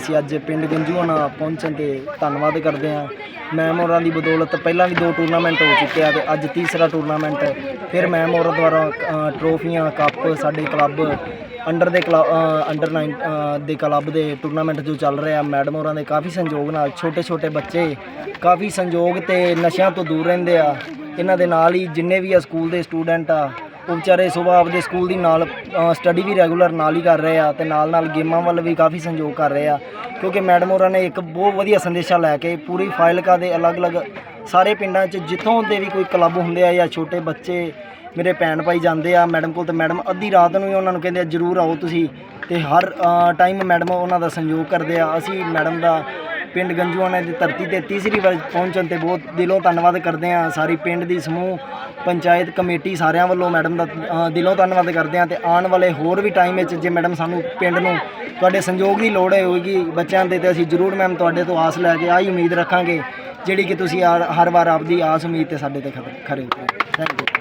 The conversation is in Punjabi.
ਅਸੀਂ ਅੱਜ ਪਿੰਡ ਗੰਜੂਆਣਾ ਪਹੁੰਚਣ ਤੇ ਧੰਨਵਾਦ ਕਰਦੇ ਹਾਂ। ਮੈਮ ਹੋਰਾਂ ਦੀ ਬਦੌਲਤ ਪਹਿਲਾਂ ਵੀ ਦੋ ਟੂਰਨਾਮੈਂਟ ਹੋ ਚੁੱਕੇ ਆ ਤੇ ਅੱਜ ਤੀਸਰਾ ਟੂਰਨਾਮੈਂਟ। ਫਿਰ ਮੈਮ ਹੋਰਾਂ ਦੁਆਰਾ ਟਰੋਫੀਆਂ, ਕੱਪ ਸਾਡੇ ਕਲੱਬ ਅੰਡਰ ਦੇ ਕਲੱਬ ਅੰਡਰ 9 ਦੇ ਕਲੱਬ ਦੇ ਟੂਰਨਾਮੈਂਟ ਜੋ ਚੱਲ ਰਿਹਾ। ਮੈਡਮ ਹੋਰਾਂ ਦੇ ਕਾਫੀ ਸੰਯੋਗ ਨਾਲ ਛੋਟੇ ਛੋਟੇ ਬੱਚੇ ਕਾਫੀ ਸੰਯੋਗ ਤੇ ਨਸ਼ਿਆਂ ਤੋਂ ਦੂਰ ਰਹਿੰਦੇ ਆ। ਇਹਨਾਂ ਦੇ ਨਾਲ ਹੀ ਜਿੰਨੇ ਵੀ ਆ ਸਕੂਲ ਦੇ ਸਟੂਡੈਂਟ ਆ ਉਹ ਵਿਚਾਰੇ ਸੁਬਾਹ ਆਪਦੇ ਸਕੂਲ ਦੀ ਨਾਲ ਸਟੱਡੀ ਵੀ ਰੈਗੂਲਰ ਨਾਲ ਹੀ ਕਰ ਰਹੇ ਆ ਤੇ ਨਾਲ ਨਾਲ ਗੇਮਾਂ ਵੱਲ ਵੀ ਕਾਫੀ ਸੰਯੋਗ ਕਰ ਰਹੇ ਆ। ਕਿਉਂਕਿ ਮੈਡਮ ਹੋਰਾਂ ਨੇ ਇੱਕ ਬਹੁਤ ਵਧੀਆ ਸੰਦੇਸ਼ਾ ਲੈ ਕੇ ਪੂਰੀ ਫਾਈਲਕਾ ਦੇ ਅਲੱਗ-ਅਲੱਗ ਸਾਰੇ ਪਿੰਡਾਂ 'ਚ ਜਿੱਥੋਂ ਦੇ ਵੀ ਕੋਈ ਕਲੱਬ ਹੁੰਦੇ ਆ ਜਾਂ ਛੋਟੇ ਬੱਚੇ, ਮੇਰੇ ਭੈਣ ਭਾਈ ਜਾਂਦੇ ਆ ਮੈਡਮ ਕੋਲ ਤੇ ਮੈਡਮ ਅੱਧੀ ਰਾਤ ਨੂੰ ਹੀ ਉਹਨਾਂ ਨੂੰ ਕਹਿੰਦੇ ਆ, ਜਰੂਰ ਆਓ ਤੁਸੀਂ। ਤੇ ਹਰ ਟਾਈਮ ਮੈਡਮ ਉਹਨਾਂ ਦਾ ਸੰਯੋਗ ਕਰਦੇ ਆ। ਅਸੀਂ ਮੈਡਮ ਦਾ ਪਿੰਡ ਗੰਜੂਆਣਾ ਦੀ ਧਰਤੀ ਤੇ ਤੀਸਰੀ ਵਾਰ ਪਹੁੰਚਣ ਤੇ ਬਹੁਤ ਦਿਲੋਂ ਧੰਨਵਾਦ ਕਰਦੇ ਆ। ਸਾਰੀ ਪਿੰਡ ਦੀ ਸਮੂਹ ਪੰਚਾਇਤ ਕਮੇਟੀ ਸਾਰਿਆਂ ਵੱਲੋਂ ਮੈਡਮ ਦਾ ਅ, ਦਿਲੋਂ ਧੰਨਵਾਦ ਕਰਦੇ ਹਾਂ ਤੇ ਆਉਣ ਵਾਲੇ ਹੋਰ ਵੀ ਟਾਈਮ ਵਿੱਚ ਜੇ ਮੈਡਮ ਸਾਨੂੰ ਪਿੰਡ ਨੂੰ ਤੁਹਾਡੇ ਸੰਯੋਗ ਦੀ ਲੋੜ ਹੋਏਗੀ ਬੱਚਿਆਂ ਦੇ ਤੇ ਅਸੀਂ ਜ਼ਰੂਰ ਮੈਮ ਤੁਹਾਡੇ ਤੋਂ ਆਸ ਲੈ ਕੇ ਆਹੀ ਉਮੀਦ ਰੱਖਾਂਗੇ ਜਿਹੜੀ ਕਿ ਤੁਸੀਂ ਹਰ ਹਰ ਵਾਰ ਆਪਦੀ ਆਸ ਉਮੀਦ ਤੇ ਸਾਡੇ ਤੇ ਖਰੇ ਉਤਰੋ। Thank you